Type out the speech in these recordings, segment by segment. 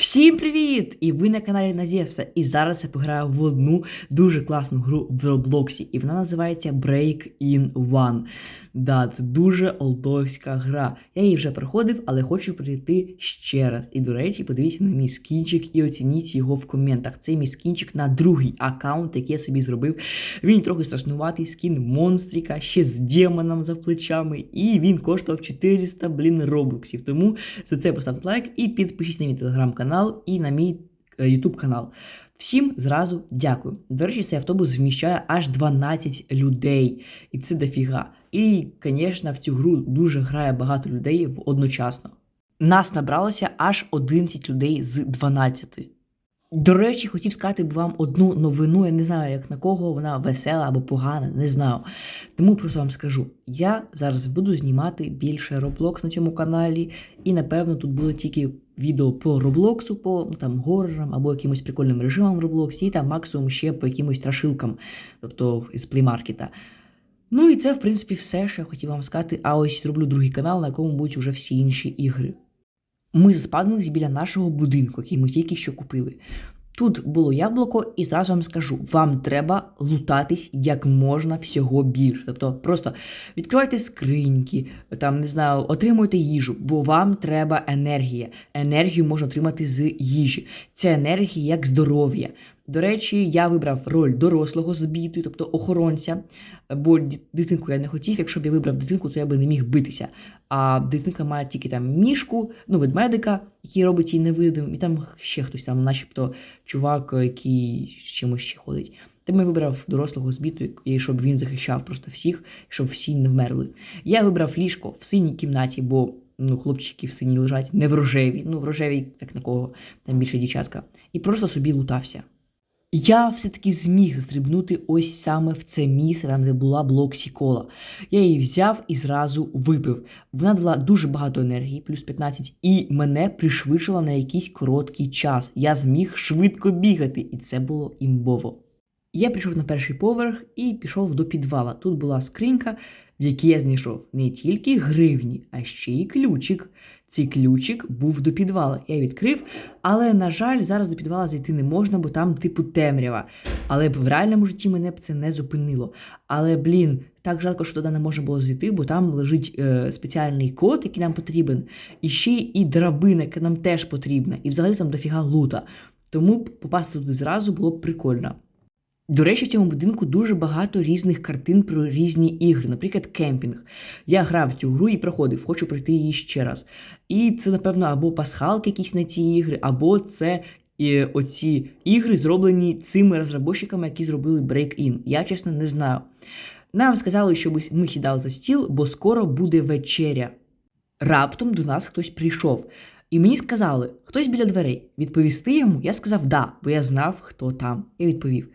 Всім привіт! І ви на каналі Назєвса. І зараз я пограю в одну дуже класну гру в Роблоксі. І вона називається Break in One. Да, це дуже олдовська гра. Я її вже проходив, але хочу прийти ще раз. І, до речі, подивіться на мій скінчик і оцініть його в коментах. Це мій скінчик на другий аккаунт, який я собі зробив. Він трохи страшнуватий скін монстріка, ще з демоном за плечами. І він коштував 400, блін, робоксів. Тому за це поставте лайк і підпишіться на мій телеграм-канал і на мій ютуб канал. Всім зразу дякую. До речі, цей автобус вміщає аж 12 людей, і це дофіга. І, звісно, в цю гру дуже грає багато людей одночасно. Нас набралося аж 11 людей з 12. До речі, хотів сказати б вам одну новину. Я не знаю, як на кого вона весела або погана, не знаю. Тому просто вам скажу: я зараз буду знімати більше Roblox на цьому каналі, і напевно тут буде тільки відео по Роблоксу, по ну, там горорам або якимось прикольним режимам в Роблоксі, і там максимум ще по якимось страшилкам, тобто з плеймаркета. Ну і це, в принципі, все, що я хотів вам сказати. А ось зроблю другий канал, на якому будуть уже всі інші ігри. Ми заспавнились біля нашого будинку, який ми тільки що купили. Тут було яблуко, і зразу вам скажу: вам треба лутатись як можна всього більше. Тобто просто відкривайте скриньки, там не знаю, отримуйте їжу, бо вам треба енергія. Енергію можна отримати з їжі. Це енергія як здоров'я. До речі, я вибрав роль дорослого збіту, тобто охоронця, бо дитинку я не хотів. Якщо б я вибрав дитинку, то я би не міг битися. А дитинка має тільки там мішку, ну, ведмедика, який робить її невидимим, і там ще хтось там, начебто, чувак, який з чимось ще ходить. Тому я вибрав дорослого збіту, щоб він захищав просто всіх, щоб всі не вмерли. Я вибрав ліжко в синій кімнаті, бо ну, хлопчики в синій лежать, не в рожевій. Ну, в рожевій, так на кого, там більше дівчатка. І просто собі лутався. Я все-таки зміг застрибнути ось саме в це місце, там де була блоксі кола. Я її взяв і зразу випив. Вона дала дуже багато енергії, плюс 15, і мене пришвидшила на якийсь короткий час. Я зміг швидко бігати, і це було імбово. Я пішов на перший поверх і пішов до підвала. Тут була скринька, в якій я знайшов не тільки гривні, а ще й ключик. Цей ключик був до підвала. Я відкрив, але, на жаль, зараз до підвала зайти не можна, бо там типу темрява. Але в реальному житті мене б це не зупинило. Але, блін, так жалко, що туди не можна було зайти, бо там лежить е, спеціальний код, який нам потрібен, і ще й драбина, яка нам теж потрібна, і взагалі там дофіга лута. Тому попасти туди зразу було б прикольно. До речі, в цьому будинку дуже багато різних картин про різні ігри, наприклад, кемпінг. Я грав в цю гру і проходив, хочу пройти її ще раз. І це, напевно, або пасхалки якісь на ці ігри, або це і оці ігри зроблені цими розробниками, які зробили Break-In. Я чесно не знаю. Нам сказали, щоб ми сідали за стіл, бо скоро буде вечеря. Раптом до нас хтось прийшов. І мені сказали, хтось біля дверей. Відповісти йому, я сказав да, бо я знав, хто там. Я відповів.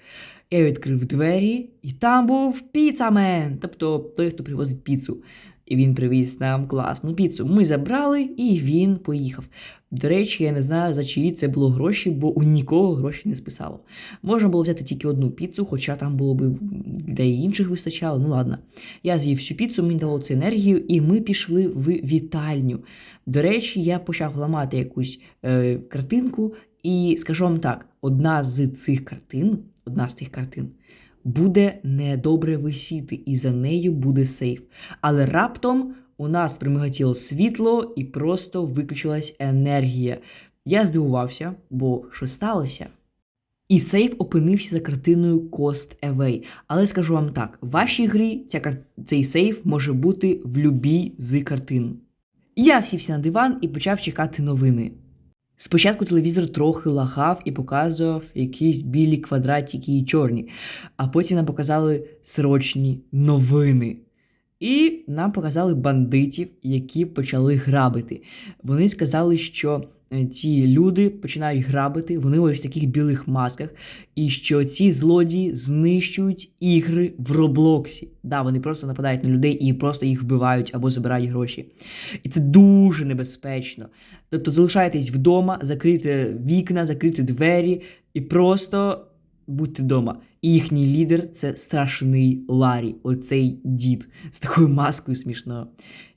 Я відкрив двері, і там був піцамен, тобто той, хто привозить піцу. І він привіз нам класну піцу. Ми забрали, і він поїхав. До речі, я не знаю, за чиї це було гроші, бо у нікого гроші не списало. Можна було взяти тільки одну піцу, хоча там було б для інших вистачало. Ну ладно. Я з'їв всю піцу, мені дало цю енергію, і ми пішли в вітальню. До речі, я почав ламати якусь е, картинку, і скажу вам так: одна з цих картин, одна з цих картин буде недобре висіти, і за нею буде сейф. Але раптом у нас примигатіло світло і просто виключилась енергія. Я здивувався, бо що сталося? І сейф опинився за картиною Cost Away. Але скажу вам так: в вашій грі ця, цей сейф може бути в любій з картин. Я сівся на диван і почав чекати новини. Спочатку телевізор трохи лагав і показував якісь білі квадратики і чорні, а потім нам показали срочні новини. І нам показали бандитів, які почали грабити. Вони сказали, що е, ці люди починають грабити, вони ось в таких білих масках, і що ці злодії знищують ігри в Роблоксі. Да, вони просто нападають на людей і просто їх вбивають або забирають гроші. І це дуже небезпечно. Тобто залишайтесь вдома, закрийте вікна, закрийте двері і просто будьте вдома. І їхній лідер це страшний Ларі, оцей дід з такою маскою смішною.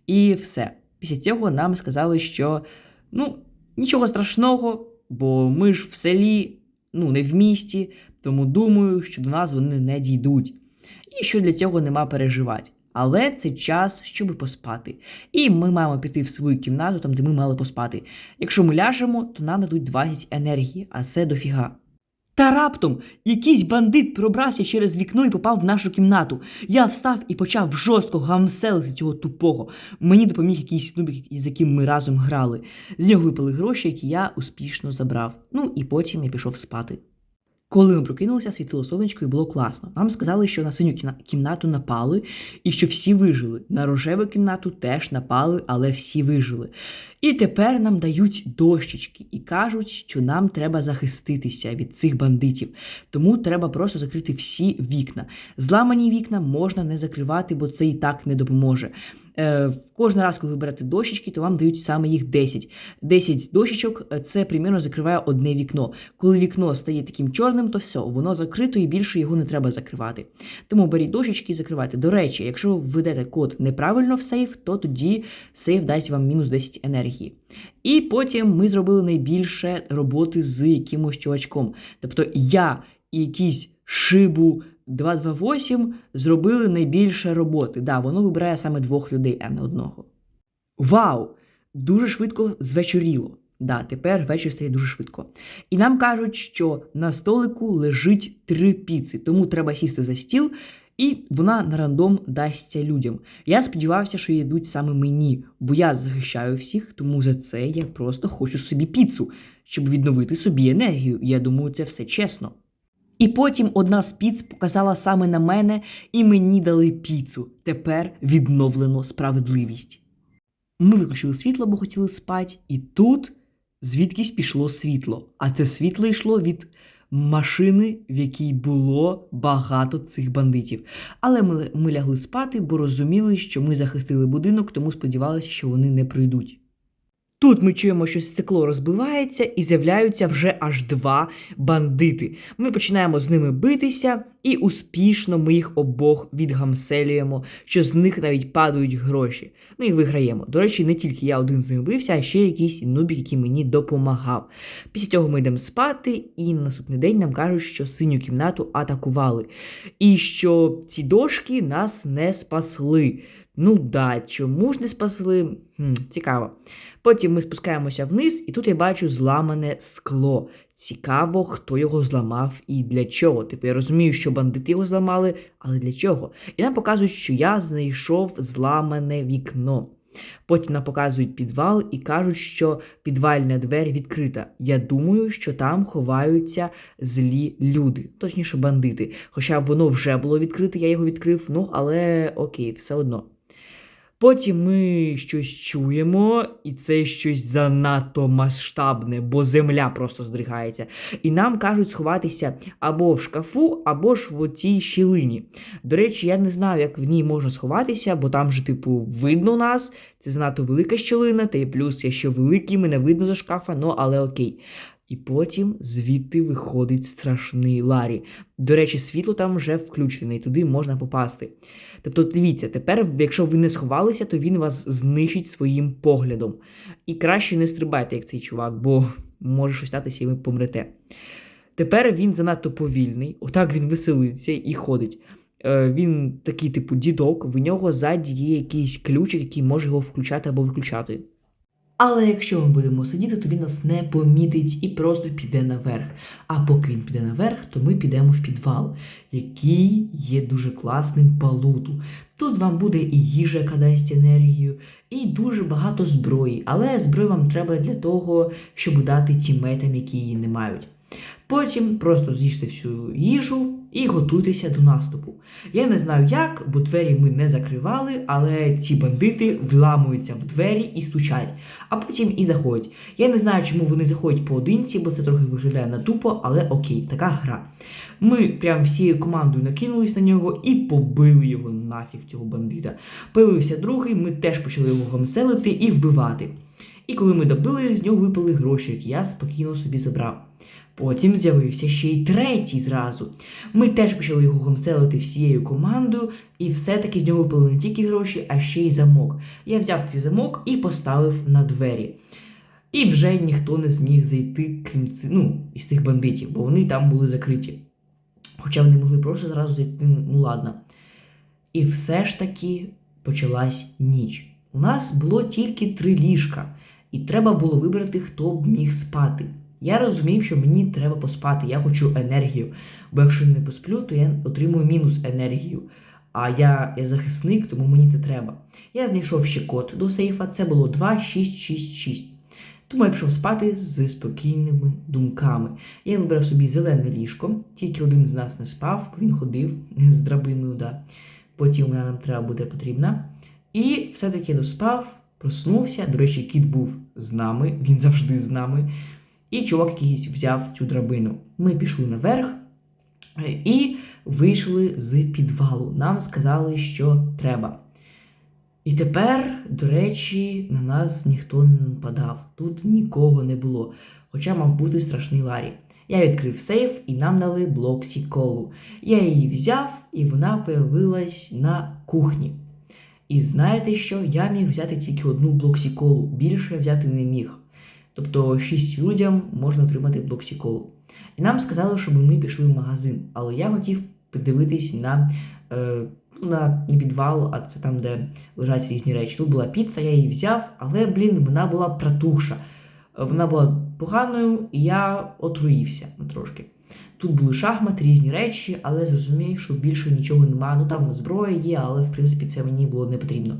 І все. Після цього нам сказали, що ну, нічого страшного, бо ми ж в селі, ну не в місті, тому думаю, що до нас вони не дійдуть. І що для цього нема переживати. Але це час, щоб поспати. І ми маємо піти в свою кімнату, там де ми мали поспати. Якщо ми ляжемо, то нам дадуть 20 енергії, а це дофіга. Та раптом якийсь бандит пробрався через вікно і попав в нашу кімнату. Я встав і почав жорстко гамселити цього тупого. Мені допоміг якийсь нубик, з яким ми разом грали. З нього випали гроші, які я успішно забрав. Ну і потім я пішов спати. Коли ми прокинулися, світило сонечко і було класно. Нам сказали, що на синю кімнату напали і що всі вижили. На рожеву кімнату теж напали, але всі вижили. І тепер нам дають дощечки і кажуть, що нам треба захиститися від цих бандитів. Тому треба просто закрити всі вікна. Зламані вікна можна не закривати, бо це і так не допоможе. Е, кожен раз, коли ви берете дощечки, то вам дають саме їх 10. 10 дощечок е, це примірно закриває одне вікно. Коли вікно стає таким чорним, то все, воно закрито і більше його не треба закривати. Тому беріть дощечки і закривайте. До речі, якщо ви введете код неправильно в сейф, то тоді сейф дасть вам мінус 10 енергії. І потім ми зробили найбільше роботи з якимось чувачком. Тобто я і якийсь шибу 228 зробили найбільше роботи. Да, воно вибирає саме двох людей, а не одного. Вау! Дуже швидко звечоріло. Да, тепер вечір стає дуже швидко. І нам кажуть, що на столику лежить три піци, тому треба сісти за стіл, і вона на рандом дасться людям. Я сподівався, що їдуть саме мені, бо я захищаю всіх, тому за це я просто хочу собі піцу, щоб відновити собі енергію. Я думаю, це все чесно. І потім одна з піц показала саме на мене, і мені дали піцу. Тепер відновлено справедливість. Ми виключили світло, бо хотіли спати, і тут звідкись пішло світло. А це світло йшло від машини, в якій було багато цих бандитів. Але ми, ми лягли спати, бо розуміли, що ми захистили будинок, тому сподівалися, що вони не прийдуть. Тут ми чуємо, що стекло розбивається і з'являються вже аж два бандити. Ми починаємо з ними битися, і успішно ми їх обох відгамселюємо, що з них навіть падають гроші. Ну і виграємо. До речі, не тільки я один з них бився, а ще якийсь нубік, який мені допомагав. Після цього ми йдемо спати, і на наступний день нам кажуть, що синю кімнату атакували. І що ці дошки нас не спасли. Ну да, чому ж не спасли? Хм, цікаво. Потім ми спускаємося вниз, і тут я бачу зламане скло. Цікаво, хто його зламав і для чого. Типу, я розумію, що бандити його зламали, але для чого? І нам показують, що я знайшов зламане вікно. Потім нам показують підвал і кажуть, що підвальна двері відкрита. Я думаю, що там ховаються злі люди, точніше, бандити. Хоча воно вже було відкрите, я його відкрив, ну але окей, все одно. Потім ми щось чуємо, і це щось занадто масштабне, бо земля просто здригається. І нам кажуть сховатися або в шкафу, або ж в цій щілині. До речі, я не знаю, як в ній можна сховатися, бо там же, типу, видно нас. Це занадто велика щілина, та й плюс я ще великий, мене видно за шкафа, ну але окей. І потім звідти виходить страшний Ларі. До речі, світло там вже включене, і туди можна попасти. Тобто, дивіться, тепер, якщо ви не сховалися, то він вас знищить своїм поглядом. І краще не стрибайте, як цей чувак, бо може щось статися і ви помрете. Тепер він занадто повільний, отак він веселиться і ходить. Е, він такий, типу, дідок, в нього ззаді є якийсь ключик, який може його включати або виключати. Але якщо ми будемо сидіти, то він нас не помітить і просто піде наверх. А поки він піде наверх, то ми підемо в підвал, який є дуже класним палуту. Тут вам буде і їжа, яка дасть енергію, і дуже багато зброї. Але зброю вам треба для того, щоб дати тімметам, які її не мають. Потім просто з'їжте всю їжу і готуйтеся до наступу. Я не знаю як, бо двері ми не закривали, але ці бандити вламуються в двері і стучать, а потім і заходять. Я не знаю, чому вони заходять поодинці, бо це трохи виглядає на тупо, але окей, така гра. Ми прям всією командою накинулись на нього і побили його нафіг цього бандита. Появився другий, ми теж почали його гамселити і вбивати. І коли ми добили, з нього випали гроші, які я спокійно собі забрав. Потім з'явився ще й третій зразу. Ми теж почали його гомселити всією командою, і все-таки з нього випали не тільки гроші, а ще й замок. Я взяв цей замок і поставив на двері. І вже ніхто не зміг зайти, крім ци, ну, із цих бандитів, бо вони там були закриті. Хоча вони могли просто зразу зайти, ну ладно. І все ж таки почалась ніч. У нас було тільки три ліжка, і треба було вибрати, хто б міг спати. Я розумів, що мені треба поспати, я хочу енергію. Бо якщо не посплю, то я отримую мінус енергію. А я, я захисник, тому мені це треба. Я знайшов ще код до сейфа, це було 2666. Тому я пішов спати з спокійними думками. Я вибрав собі зелене ліжко, тільки один з нас не спав, він ходив з драбиною, да. потім вона нам треба буде потрібна. І все-таки доспав, проснувся. До речі, кіт був з нами, він завжди з нами. І чувак якийсь взяв цю драбину. Ми пішли наверх е, і вийшли з підвалу. Нам сказали, що треба. І тепер, до речі, на нас ніхто не нападав. Тут нікого не було. Хоча мав бути страшний Ларі. Я відкрив сейф і нам дали блоксі колу. Я її взяв, і вона появилась на кухні. І знаєте що? Я міг взяти тільки одну блоксі колу, більше взяти не міг. Тобто шість людям можна отримати блоксі колу. І нам сказали, щоб ми пішли в магазин, але я хотів подивитись на, е, ну, на не підвал, а це там, де лежать різні речі. Тут була піца, я її взяв, але, блін, вона була протухша. Вона була поганою, і я отруївся трошки. Тут були шахмати, різні речі, але зрозумів, що більше нічого немає. Ну там зброя є, але в принципі це мені було не потрібно.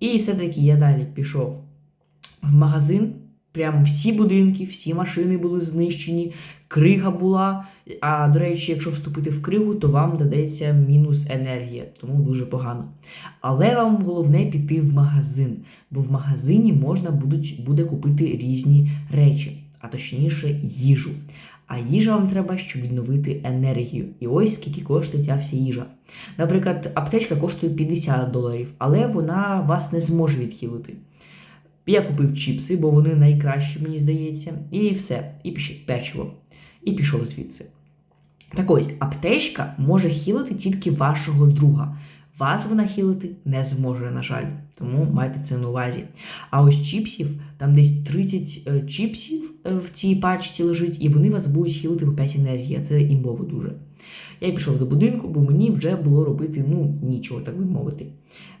І все-таки я далі пішов в магазин. Прям всі будинки, всі машини були знищені, крига була. А до речі, якщо вступити в кригу, то вам дадеться мінус енергія, тому дуже погано. Але вам головне піти в магазин, бо в магазині можна будуть, буде купити різні речі, а точніше їжу. А їжа вам треба, щоб відновити енергію. І ось скільки коштує ця вся їжа. Наприклад, аптечка коштує 50 доларів, але вона вас не зможе відхилити. Я купив чіпси, бо вони найкращі, мені здається, і все, і печиво. І пішов звідси. Так ось, аптечка може хілити тільки вашого друга. Вас вона хілити не зможе, на жаль. Тому майте це на увазі. А ось чіпсів, там десь 30 е, чіпсів е, в цій пачці лежить, і вони вас будуть хілити по 5 енергії, це імбово дуже. Я пішов до будинку, бо мені вже було робити ну, нічого, так би мовити.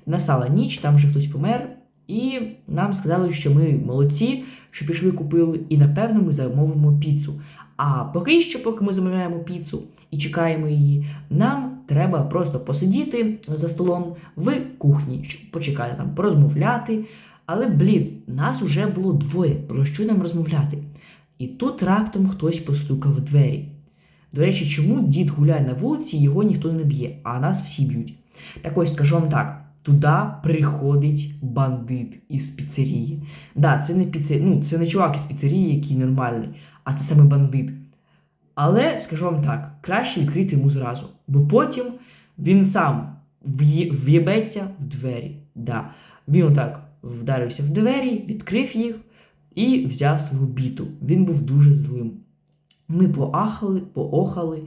Настала ніч, там вже хтось помер, і нам сказали, що ми молодці, що пішли купили, і напевно ми замовимо піцу. А поки що, поки ми замовляємо піцу і чекаємо її, нам треба просто посидіти за столом в кухні, щоб почекати там, порозмовляти. Але, блін, нас уже було двоє, про що нам розмовляти? І тут раптом хтось постукав в двері. До речі, чому дід гуляє на вулиці, його ніхто не б'є, а нас всі б'ють. Так ось скажу вам так: туди приходить бандит із піцерії. Да, це не піце... ну, це не чувак із піцерії, який нормальний, а це саме бандит. Але скажу вам так, краще відкрити йому зразу, бо потім він сам в'єбеться в двері. Да. Він отак вдарився в двері, відкрив їх і взяв свою біту. Він був дуже злим. Ми поахали, поохали.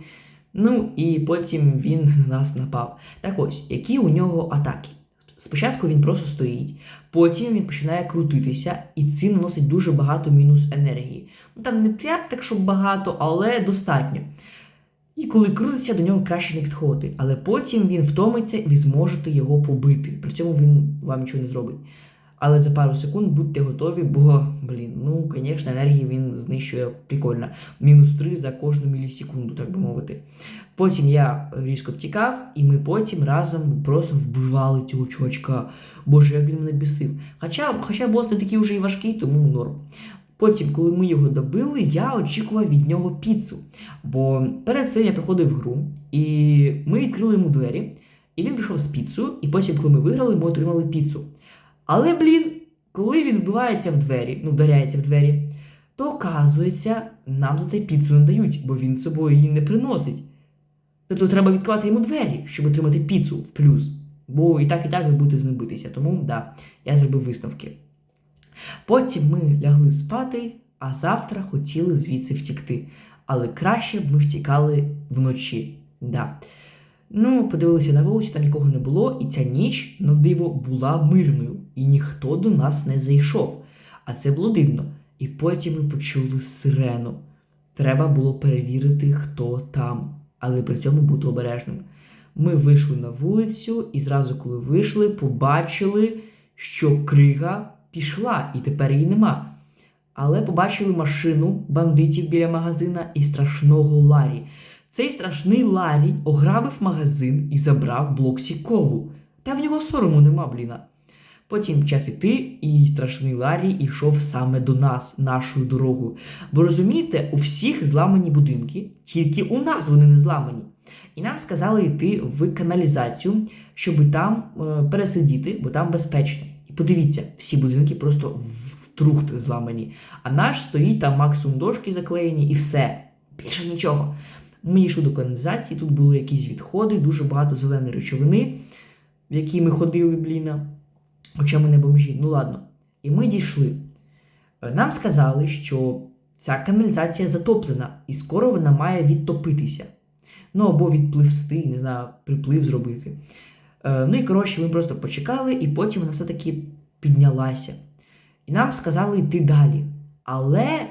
Ну і потім він на нас напав. Так ось, які у нього атаки? Спочатку він просто стоїть, потім він починає крутитися, і цим наносить дуже багато мінус енергії. Ну там не прям так, щоб багато, але достатньо. І коли крутиться, до нього краще не підходити. Але потім він втомиться і ви зможете його побити. При цьому він вам нічого не зробить. Але за пару секунд будьте готові, бо, блін, ну, звісно, енергії він знищує прикольно. Мінус 3 за кожну мілісекунду, так би мовити. Потім я різко втікав, і ми потім разом просто вбивали цього чувачка. Боже, як він мене бісив. Хоча, хоча бос не такий вже і важкий, тому норм. Потім, коли ми його добили, я очікував від нього піцу. Бо перед цим я приходив в гру, і ми відкрили йому двері, і він прийшов з піцею, і потім, коли ми виграли, ми отримали піцу. Але, блін, коли він вбивається в двері, ну, вдаряється в двері, то оказується, нам за це піцу не дають, бо він з собою її не приносить. Тобто треба відкривати йому двері, щоб отримати піцу в плюс. Бо і так, і так ви будете з. Тому да, я зробив висновки. Потім ми лягли спати, а завтра хотіли звідси втікти. Але краще б ми втікали вночі. Да. Ну, подивилися на вулицю, там нікого не було, і ця ніч, на диво, була мирною, і ніхто до нас не зайшов. А це було дивно. І потім ми почули сирену. Треба було перевірити, хто там, але при цьому бути обережним. Ми вийшли на вулицю, і зразу, коли вийшли, побачили, що крига пішла, і тепер її нема. Але побачили машину бандитів біля магазина і страшного Ларі. Цей страшний Ларі ограбив магазин і забрав Блоксі кову. Та в нього сорому нема, бліна. Потім почав іти, і страшний Ларі йшов саме до нас, нашою дорогою. Бо розумієте, у всіх зламані будинки, тільки у нас вони не зламані. І нам сказали йти в каналізацію, щоб там е, пересидіти, бо там безпечно. І подивіться, всі будинки просто в- втрухт зламані. А наш стоїть там максимум дошки заклеєні і все. Більше нічого. Ми йшли до каналізації, тут були якісь відходи, дуже багато зеленої речовини, в якій ми ходили, бліна. Хоча ми не бомжі, ну ладно. І ми дійшли. Е, Нам сказали, що ця каналізація затоплена, і скоро вона має відтопитися. Ну або відпливсти, не знаю, приплив зробити. Е, ну і коротше, ми просто почекали, і потім вона все-таки піднялася. І нам сказали йти далі. Але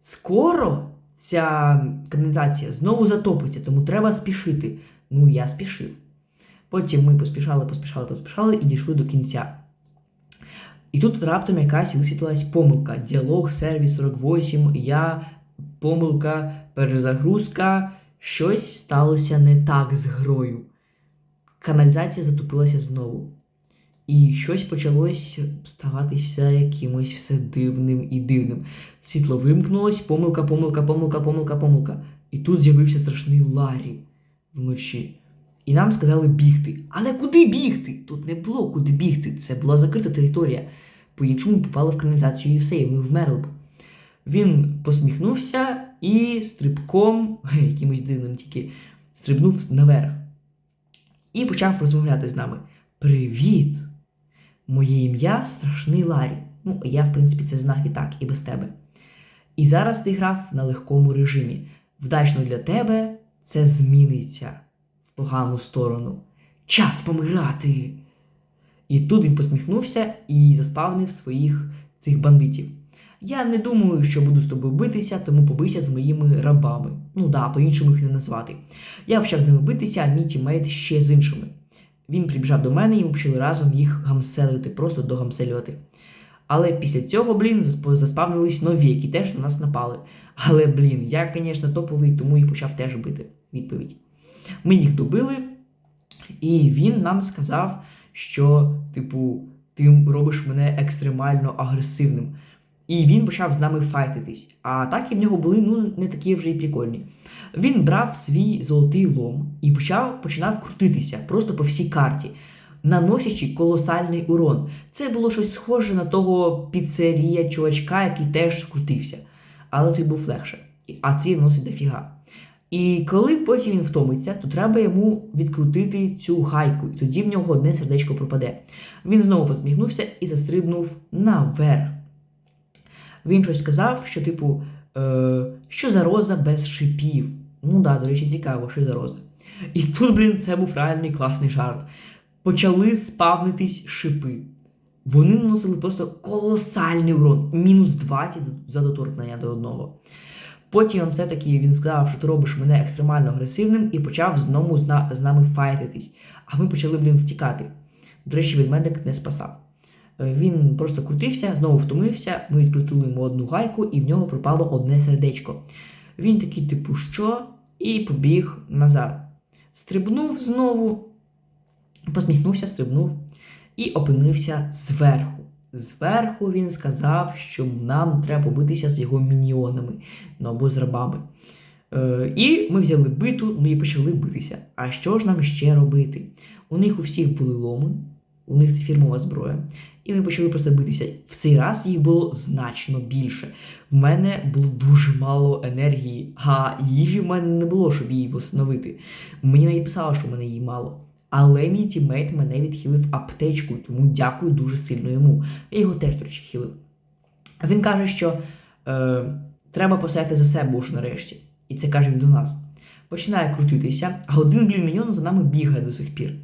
скоро ця каналізація знову затопиться, тому треба спішити. Ну, я спішив. Потім ми поспішали, поспішали, поспішали і дійшли до кінця. І тут раптом якась висвітлилась помилка. Діалог, сервіс 48, я, помилка, перезагрузка. Щось сталося не так з грою. Каналізація затопилася знову. І щось почалось ставатися якимось все дивним і дивним. Світло вимкнулось, помилка, помилка, помилка, помилка, помилка. І тут з'явився страшний Ларі вночі. І нам сказали бігти. Але куди бігти? Тут не було куди бігти. Це була закрита територія. По-іншому попали в каналізацію і все, і ми вмерли б. Він посміхнувся і стрибком, якимось дивним тільки, стрибнув наверх. І почав розмовляти з нами. Привіт! Моє ім'я страшний Ларі. Ну, я, в принципі, це знав і так, і без тебе. І зараз ти грав на легкому режимі. Вдачно для тебе це зміниться погану сторону. Час помирати. І тут він посміхнувся і заспавнив своїх цих бандитів. Я не думаю, що буду з тобою битися, тому побийся з моїми рабами. Ну да, по-іншому їх не назвати. Я почав з ними битися, а мій тімейт ще з іншими. Він прибіжав до мене і ми почали разом їх гамселити, просто догамселювати. Але після цього, блін, засп- заспавнились нові, які теж на нас напали. Але, блін, я, звісно, топовий, тому їх почав теж бити. Відповідь. Ми їх добили, і він нам сказав, що, типу, ти робиш мене екстремально агресивним. І він почав з нами файтитись. А атаки в нього були ну, не такі вже й прикольні. Він брав свій золотий лом і почав, починав крутитися просто по всій карті, наносячи колосальний урон. Це було щось схоже на того піцерія чувачка, який теж крутився. Але той був легше. А цей носить дофіга. І коли потім він втомиться, то треба йому відкрутити цю гайку, і тоді в нього одне сердечко пропаде. Він знову посміхнувся і застрибнув наверх. Він щось сказав, що, типу, е, що за роза без шипів. Ну да, до речі, цікаво, що за роза. І тут, блін, це був реальний класний жарт. Почали спавнитись шипи. Вони наносили просто колосальний урон, мінус 20 за доторкнення до одного. Потім все-таки він сказав, що ти робиш мене екстремально агресивним, і почав знову з, на- з нами файтитись. А ми почали, блін, втікати. До речі, ведмедик не спасав. Е, Він просто крутився, знову втомився, ми відкрутили йому одну гайку, і в нього пропало одне сердечко. Він такий, типу, що? І побіг назад. Стрибнув знову, посміхнувся, стрибнув і опинився зверху. Зверху він сказав, що нам треба побитися з його міньйонами, ну або з рабами. Е, і ми взяли биту, ну і почали битися. А що ж нам ще робити? У них у всіх були ломи, у них це фірмова зброя. І ми почали просто битися. В цей раз їх було значно більше. В мене було дуже мало енергії, а їжі в мене не було, щоб її встановити. Мені навіть писало, що в мене її мало. Але мій тімейт мене відхилив аптечку, тому дякую дуже сильно йому. Я його теж, речі, хилив. Він каже, що е, треба постояти за себе уже нарешті. І це каже він до нас. Починає крутитися, а один блін за нами бігає до сих пір.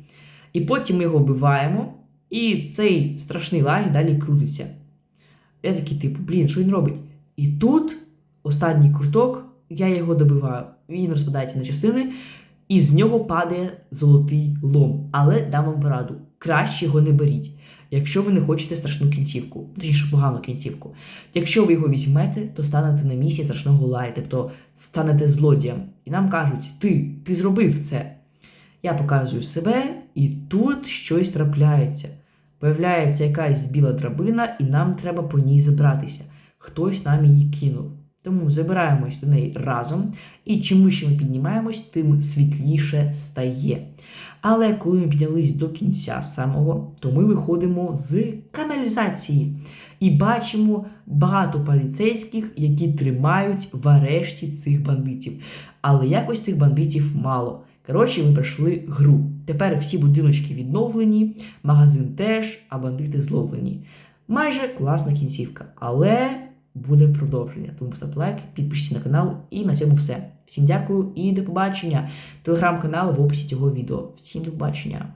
І потім ми його вбиваємо, і цей страшний лагерь далі крутиться. Я такий, типу, блін, що він робить? І тут останній круток, я його добиваю. Він розпадається на частини, і з нього падає золотий лом. Але дам вам пораду: краще його не беріть, якщо ви не хочете страшну кінцівку, точніше погану кінцівку. Якщо ви його візьмете, то станете на місці страшного ларі, тобто станете злодієм. І нам кажуть, ти, ти зробив це. Я показую себе, і тут щось трапляється. Появляється якась біла драбина, і нам треба по ній забратися. Хтось нам її кинув. Тому забираємось до неї разом, і чим вище ми піднімаємось, тим світліше стає. Але коли ми піднялись до кінця самого, то ми виходимо з каналізації і бачимо багато поліцейських, які тримають в арешті цих бандитів. Але якось цих бандитів мало. Коротше, ми пройшли гру. Тепер всі будиночки відновлені, магазин теж, а бандити зловлені. Майже класна кінцівка, але буде продовження. Тому поставте лайк, підпишіться на канал і на цьому все. Всім дякую і до побачення. Телеграм-канал в описі цього відео. Всім до побачення.